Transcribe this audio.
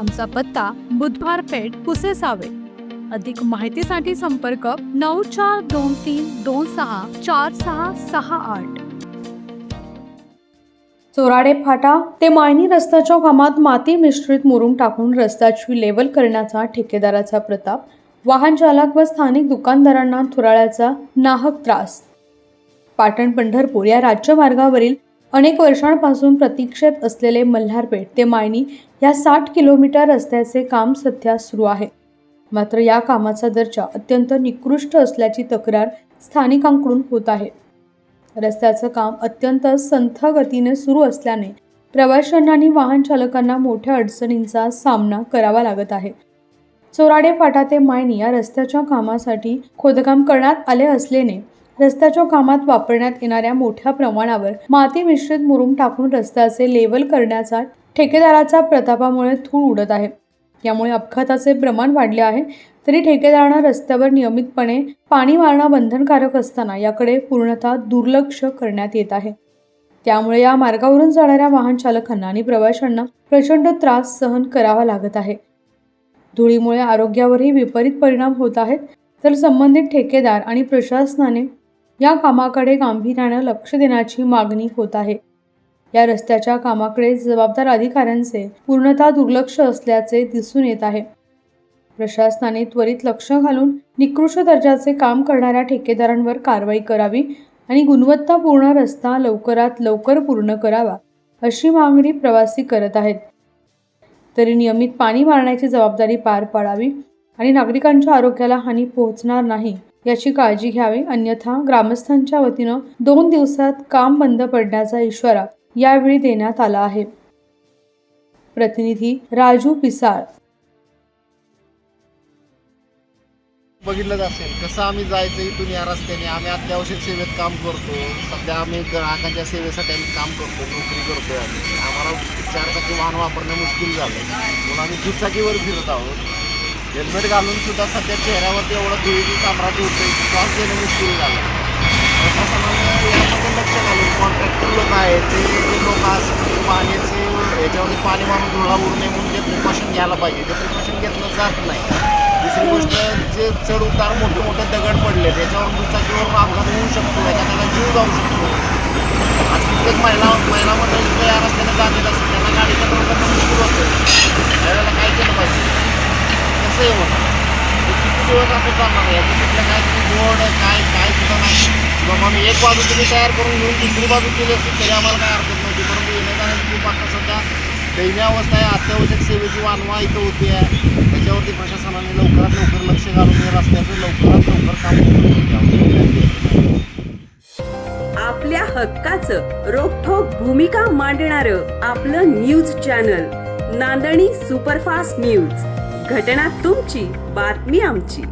आमचा पत्ता बुधवार पेठ कुसेसावे. अधिक माहितीसाठी संपर्क नऊ चार दोन तीन दोन सहा चार सहा सहा आठ. चोराडे फाटा ते मायनी रस्त्याच्या कामात माती मिश्रित मुरुम टाकून रस्त्याची लेवल करण्याचा ठेकेदाराचा प्रताप वाहन चालक व स्थानिक दुकानदारांना थुराळ्याचा नाहक त्रास. पाटण पंढरपूर या राज्यमार्गावरील अनेक वर्षांपासून प्रतीक्षेत असलेले मल्हारपेठ ते मायनी या साठ किलोमीटर रस्त्याचे काम सध्या सुरू आहे. मात्र या कामाचा दर्जा अत्यंत निकृष्ट असल्याची तक्रार स्थानिकांकडून होत आहे. रस्त्याचं काम अत्यंत संथ गतीने सुरू असल्याने प्रवाशांना आणि वाहन चालकांना मोठ्या अडचणींचा सामना करावा लागत आहे. चोराडे फाटा ते मायनी या रस्त्याच्या कामासाठी खोदकाम करण्यात आले असल्याने रस्त्याच्या कामात वापरण्यात येणाऱ्या मोठ्या प्रमाणावर माती मिश्रित मुरुम टाकून रस्त्याचे लेवल करण्याचा ठेकेदाराचा प्रतापामुळे धूळ उडत आहे. यामुळे अपघाताचे प्रमाण वाढले आहे. तरी ठेकेदारांना रस्त्यावर नियमितपणे पाणी मारणं बंधनकारक असताना याकडे पूर्णतः दुर्लक्ष करण्यात येत आहे. त्यामुळे या मार्गावरून जाणाऱ्या वाहन चालकांना आणि प्रवाशांना प्रचंड त्रास सहन करावा लागत आहे. धुळीमुळे आरोग्यावरही विपरीत परिणाम होत आहेत. तर संबंधित ठेकेदार आणि प्रशासनाने या कामाकडे गांभीर्यानं लक्ष देण्याची मागणी होत आहे. या रस्त्याच्या कामाकडे जबाबदार अधिकाऱ्यांचे पूर्णतः दुर्लक्ष असल्याचे दिसून येत आहे. प्रशासनाने त्वरित लक्ष घालून निकृष्ट दर्जाचे काम करणाऱ्या ठेकेदारांवर कारवाई करावी आणि गुणवत्तापूर्ण रस्ता लवकरात लवकर पूर्ण करावा अशी मागणी प्रवासी करत आहेत. तरी नियमित पाणी मारण्याची जबाबदारी पार पाडावी आणि नागरिकांच्या आरोग्याला हानी पोहोचणार नाही याची काळजी घ्यावी. अन्यथा ग्रामस्थांच्या वतीनं दोन दिवसात काम बंद पडण्याचा इशारा यावेळी देण्यात आला आहे. प्रतिनिधी राजू पिसाळ. बघितलंच असेल कसं आम्ही जायचं इथून या रस्त्याने. आम्ही अत्यावश्यक सेवेत काम करतो. सध्या आम्ही ग्राहकांच्या सेवेसाठी आम्ही काम करतो नोकरी करतोय आम्ही. आम्हाला चार चाकी वाहन वापरणं मुश्किल झालं म्हणून आम्ही दुचाकीवर फिरत आहोत. हेल्मेट घालून सुद्धा सध्या चेहऱ्यावरती एवढं धुळीची साम्राज्य होते की श्वास घेणं मुश्किल झालं प्रशासनानं यामध्ये लक्ष घालून कॉन्ट्रॅक्टर लोक आहेत ते जे लोक असतात पाण्याचे याच्यावरती पाणी मारून धुळा उरणे नये म्हणून जे प्रिकॉशन घ्यायला पाहिजे. ते प्रिकॉशन घेतलं जात नाही. दुसरी गोष्ट जे चढ उतार मोठे मोठे दगड पडले त्याच्यावर दुचाकीवरून अपघात होऊ शकतो एखाद्याला जीव जाऊ शकतो. आज कित्येक महिला महिला मंडळ तयार या रस्त्याने जात असतात त्यांना गाडी करणं मुश्किल होतं त्यावेळेला काय केलं पाहिजे कसं हे होणार हे किती दिवस असं याचं कुठलं काय तुम्ही बोर्ड काय काय सुद्धा नाही. किंवा मग एक बाजू तुम्ही तयार करून घेऊन दुसरी बाजू केली असती तरी आम्हाला काय हरकत नव्हती. परंतु येण्या जाण्याची खूप आता सध्या दैन्य अवस्था आहे. अत्यावश्यक सेवेची वानवा इथं होती आहे. त्याच्यावरती प्रशासनाने लवकरात लवकर लक्ष घालून या रस्त्याचं लवकरात लवकर काम आपल्या हक्काचं रोखोक भूमिका मांडणारं आपलं न्यूज चॅनल नांदणी सुपरफास्ट न्यूज. घटना तुमची बातमी आमची.